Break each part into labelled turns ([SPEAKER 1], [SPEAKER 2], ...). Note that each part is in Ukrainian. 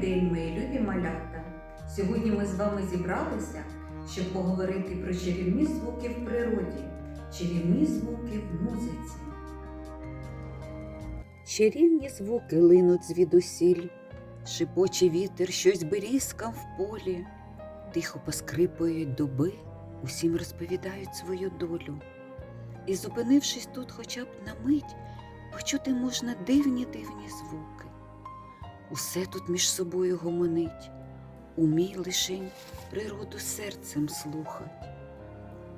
[SPEAKER 1] день, мої любі малята! Сьогодні ми з вами зібралися, щоб поговорити про чарівні звуки в природі, чарівні звуки в музиці.
[SPEAKER 2] Чарівні звуки линуть звідусіль, шипоче вітер щось берізкам в полі, тихо поскрипують дуби, усім розповідають свою долю. І, зупинившись тут хоча б на мить, почути можна дивні дивні звуки. Усе тут між собою гомонить, умій лишень природу серцем слухать.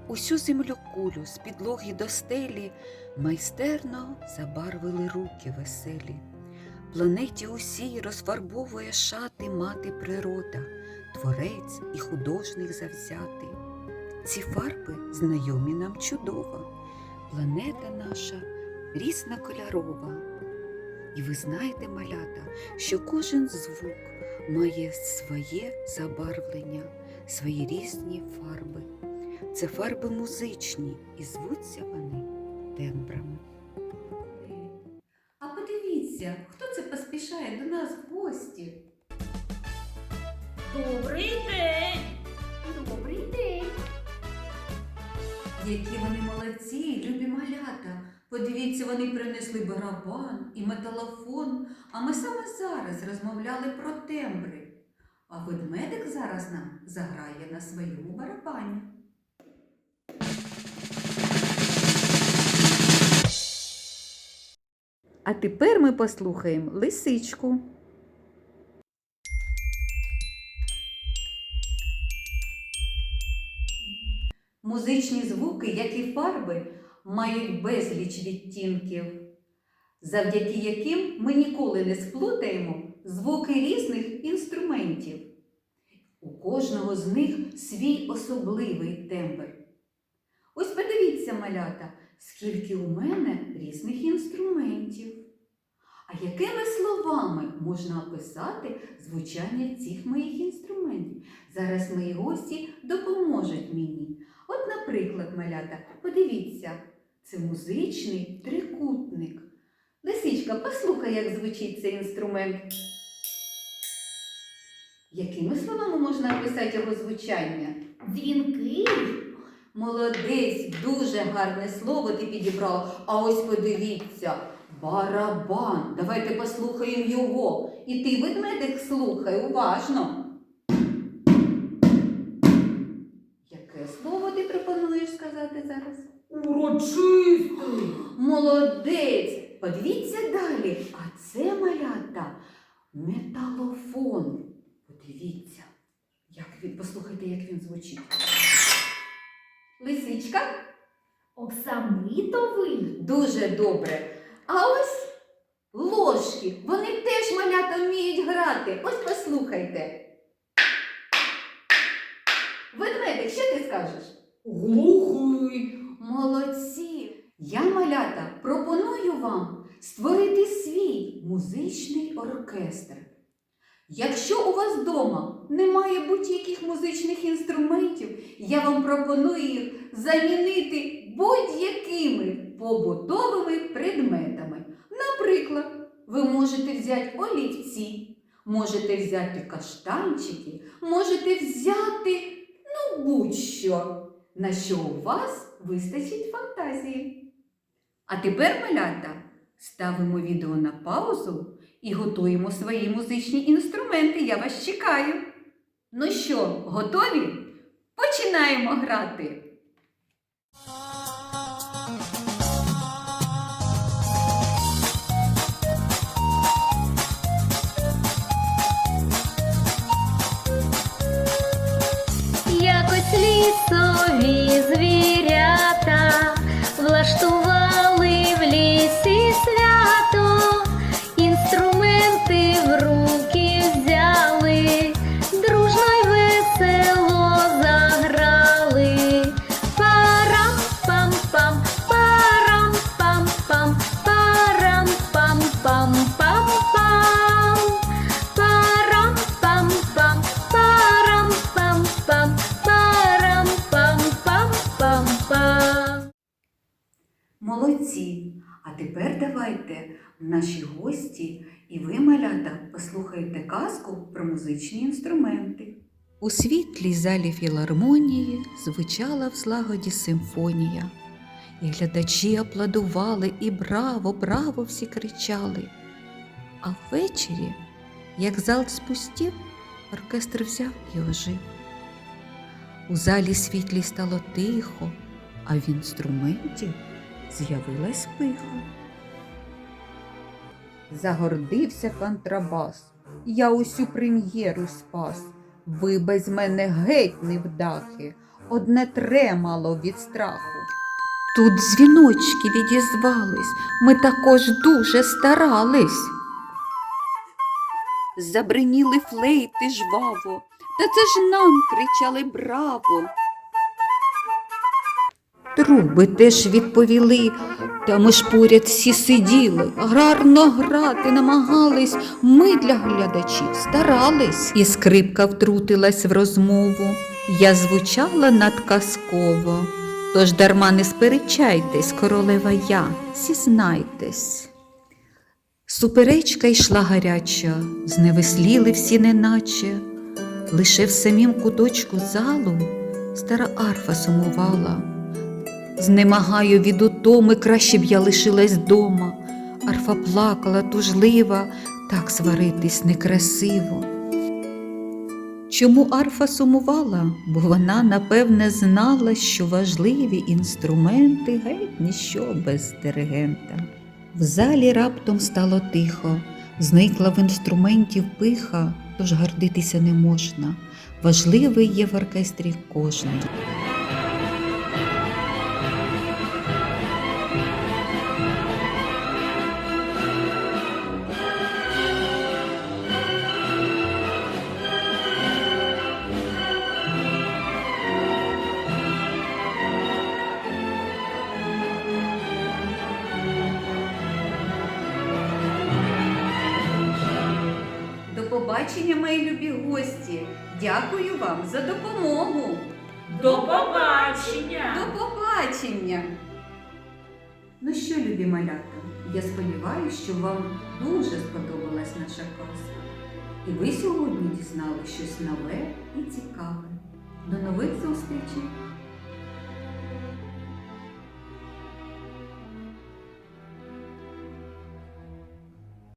[SPEAKER 2] Усю землю кулю з підлоги до стелі майстерно забарвили руки веселі. Планеті усій розфарбовує шати мати природа, творець і художник завзятий. Ці фарби знайомі нам чудово. Планета наша різнокольорова. І ви знаєте, малята, що кожен звук має своє забарвлення, свої різні фарби. Це фарби музичні, і звуться вони тембрами.
[SPEAKER 1] А подивіться, хто це поспішає до нас в гості?
[SPEAKER 3] Добрий день!
[SPEAKER 1] Добрий день! Які вони малята. Подивіться, вони принесли барабан і металофон, а ми саме зараз розмовляли про тембри. А ведмедик зараз нам заграє на своєму барабані. А тепер ми послухаємо лисичку. Музичні звуки, як і фарби, мають безліч відтінків, завдяки яким ми ніколи не сплутаємо звуки різних інструментів. У кожного з них свій особливий тембр. Ось подивіться, малята, скільки у мене різних інструментів. А якими словами можна описати звучання цих моїх інструментів? Зараз мої гості допоможуть мені. От, наприклад, малята, подивіться, це музичний трикутник. Лисичка, послухай, як звучить цей інструмент. Якими словами можна описати його звучання?
[SPEAKER 3] Дзвінки.
[SPEAKER 1] Молодець, дуже гарне слово ти підібрала. А ось подивіться, барабан. Давайте послухаємо його. І ти, ведмедик, слухай уважно.
[SPEAKER 3] Урочистий.
[SPEAKER 1] Молодець! Подивіться далі. А це малята металофон. Подивіться, як він, послухайте, як він звучить. Лисичка?
[SPEAKER 3] Оксамитовий.
[SPEAKER 1] Дуже добре. А ось ложки. Вони теж малята вміють грати. Ось послухайте. Ведмедик, що ти скажеш?
[SPEAKER 3] Глухий.
[SPEAKER 1] Молодці! Я, малята, пропоную вам створити свій музичний оркестр. Якщо у вас вдома немає будь-яких музичних інструментів, я вам пропоную їх замінити будь-якими побутовими предметами. Наприклад, ви можете взяти олівці, можете взяти каштанчики, можете взяти ну будь-що, на що у вас вистачить фантазії. А тепер, малята, ставимо відео на паузу і готуємо свої музичні інструменти. Я вас чекаю. Ну що, готові? Починаємо грати.
[SPEAKER 4] Лісові звірята влаштували
[SPEAKER 1] давайте наші гості і ви, малята,
[SPEAKER 5] послухаєте казку про музичні інструменти.
[SPEAKER 1] У світлій залі філармонії звучала в злагоді симфонія, і глядачі аплодували, і браво, браво всі кричали. А ввечері, як зал спустів, оркестр взяв і ожив. У залі світлій стало тихо, а в інструменті з'явилась пиха. Загордився контрабас. Я усю прем'єру спас. Ви без мене геть невдахи, одне тремало від страху. Тут дзвіночки відізвались, ми також дуже старались. Забриніли флейти жваво, та це ж нам кричали браво. Труби теж відповіли, та ми ж поряд всі сиділи, гарно грати намагались, ми для глядачів старались. І скрипка втрутилась в розмову, я звучала надказково. Тож дарма не сперечайтесь, королева я, зізнайтесь. Суперечка йшла гаряча, зневесліли всі неначе, лише в самім куточку залу стара арфа сумувала. Знемагаю від утоми, краще б я лишилась дома. Арфа плакала тужлива, так сваритись некрасиво. Чому арфа сумувала? Бо вона, напевне, знала, що важливі інструменти геть ніщо без диригента. В залі раптом стало тихо, зникла в інструментів пиха, тож гордитися не можна. Важливий є в оркестрі кожний.
[SPEAKER 5] Побачення, мої любі гості! Дякую вам за допомогу!
[SPEAKER 3] До побачення.
[SPEAKER 5] До побачення! Ну що, любі малята, я сподіваюся, що вам дуже сподобалась наша казка. І ви сьогодні дізнали щось нове і цікаве. До нових зустрічей!